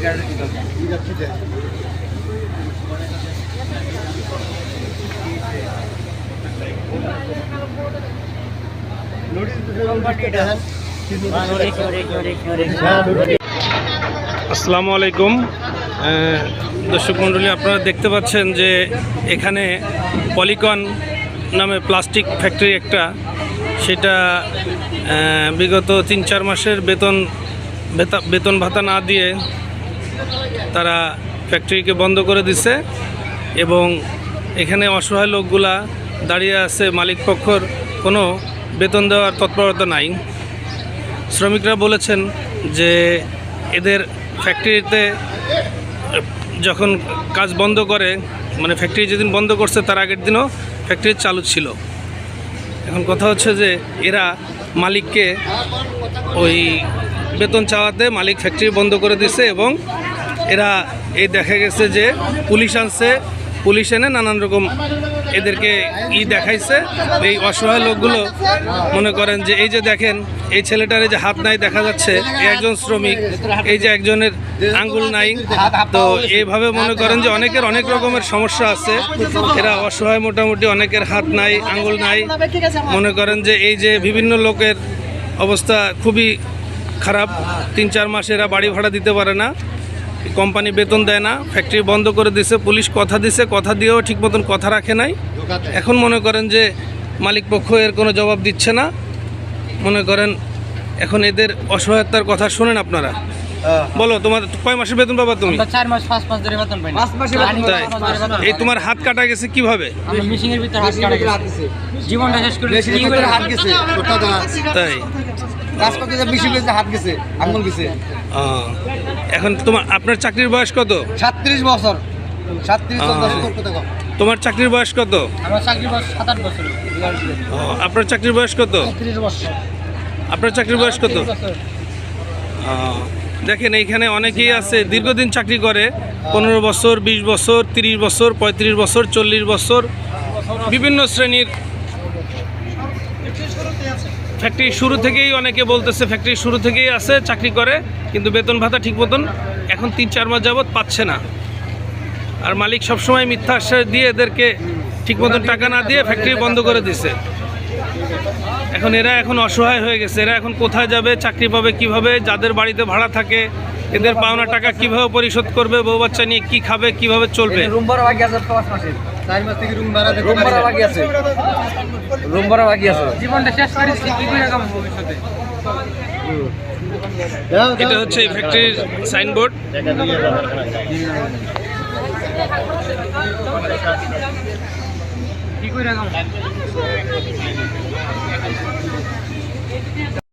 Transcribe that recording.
Card আসসালামু আলাইকুম। দর্শক মণ্ডলী, আপনারা দেখতে পাচ্ছেন যে এখানে পলিকন নামে প্লাস্টিক ফ্যাক্টরি একটা। সেটা বিগত তিন চার মাসের বেতন বেতা- বেতন ভাতা না দিয়ে তারা ফ্যাক্টরিকে বন্ধ করে দিছে এবং এখানে অসহায় লোকগুলা দাঁড়িয়ে আছে মালিক পক্ষর কোনো বেতন দেওয়ার তৎপরতা নাই। শ্রমিকরা বলেছেন যে এদের ফ্যাক্টরিতে যখন কাজ বন্ধ করে মানে ফ্যাক্টরি যেদিন বন্ধ করছে তার আগের দিনও ফ্যাক্টরি চালু ছিল। এখন কথা হচ্ছে যে এরা মালিককে ওই বেতন চাওয়াতে মালিক ফ্যাক্টরি বন্ধ করে দিছে এবং এরা এই দেখা গেছে যে পুলিশ আনছে, পুলিশ এনে নানান রকম এদেরকে ই দেখাইছে। এই অসহায় লোকগুলো মনে করেন যে এই যে দেখেন, এই ছেলেটার এই যে হাত নাই দেখা যাচ্ছে একজন শ্রমিক, এই যে একজনের আঙ্গুল নাই। তো এইভাবে মনে করেন যে অনেকের অনেক রকমের সমস্যা আছে। এরা অসহায় মোটামুটি, অনেকের হাত নাই, আঙ্গুল নাই। মনে করেন যে এই যে বিভিন্ন লোকের অবস্থা খুবই খারাপ। তিন চার মাস এরা বাড়ি ভাড়া দিতে পারে না। কোম্পানি বেতন দেয় না ফ্যাক্টরি বন্ধ করে দিছে পুলিশ কথা দিছে কথা দিয়েও ঠিক মতন কথা রাখে নাই। এখন মনে করেন যে মালিক পক্ষ এর কোনো জবাব দিচ্ছে না। মনে করেন এখন এদের অসহায়তার কথা শোনেন আপনারা। বলো তোমার কয় মাসের বেতন পাবা তুমি? চার মাস পাঁচ মাস ধরে বেতন পাই এই তোমার হাত কাটা গেছে কীভাবে? আমরা মেশিনের ভিতরে হাত কাটা গেছে। জীবনটা শেষ করে মেশিনের কি ভিতরে করে হাত গেছে ছোট্ট দাঁড়া। তাই। কাজ করতে গেছে হাত গেছে আঙ্গুল গেছে। এখন তোমার আপনার চাকরির বয়স কত? সাতত্রিশ বছর। সাতত্রিশ তোমার চাকরির বয়স কত? আমার চাকরি বয়স সাত আট বছর আপনার চাকরির বয়স কত? বছর। আপনার চাকরির বয়স কত? 30 বছর। ও, দেখেন এইখানে অনেকেই আছে দীর্ঘদিন চাকরি করে পনেরো বছর বিশ বছর তিরিশ বছর পঁয়ত্রিশ বছর চল্লিশ বছর বিভিন্ন শ্রেণির ফ্যাক্টরি শুরু থেকেই অনেকে বলতেছে ফ্যাক্টরি শুরু থেকেই আছে, চাকরি করে, কিন্তু বেতন ভাতা ঠিক মতন এখন তিন চার মাস যাবৎ পাচ্ছে না। আর মালিক সবসময় মিথ্যা আশ্বাস দিয়ে এদেরকে ঠিক মতন টাকা না দিয়ে ফ্যাক্টরি বন্ধ করে দিছে। এখন এরা এখন অসহায় হয়ে গেছে, এরা এখন কোথায় যাবে, চাকরি পাবে কীভাবে, যাদের বাড়িতে ভাড়া থাকে, এদের পাওনা টাকা কীভাবে পরিশোধ করবে, বউ বাচ্চা নিয়ে কি খাবে, কীভাবে চলবে? রুম ভাড়া বাকি আছে চার মাস থেকে রুম ভাড়া রুম ভাড়া বাকি আছে। রুম ভাড়া বাকি আছে। জীবনটা শেষ করে দিচ্ছি, কি করে ভবিষ্যতে? এটা হচ্ছে এই ফ্যাক্টরির সাইনবোর্ড কি করে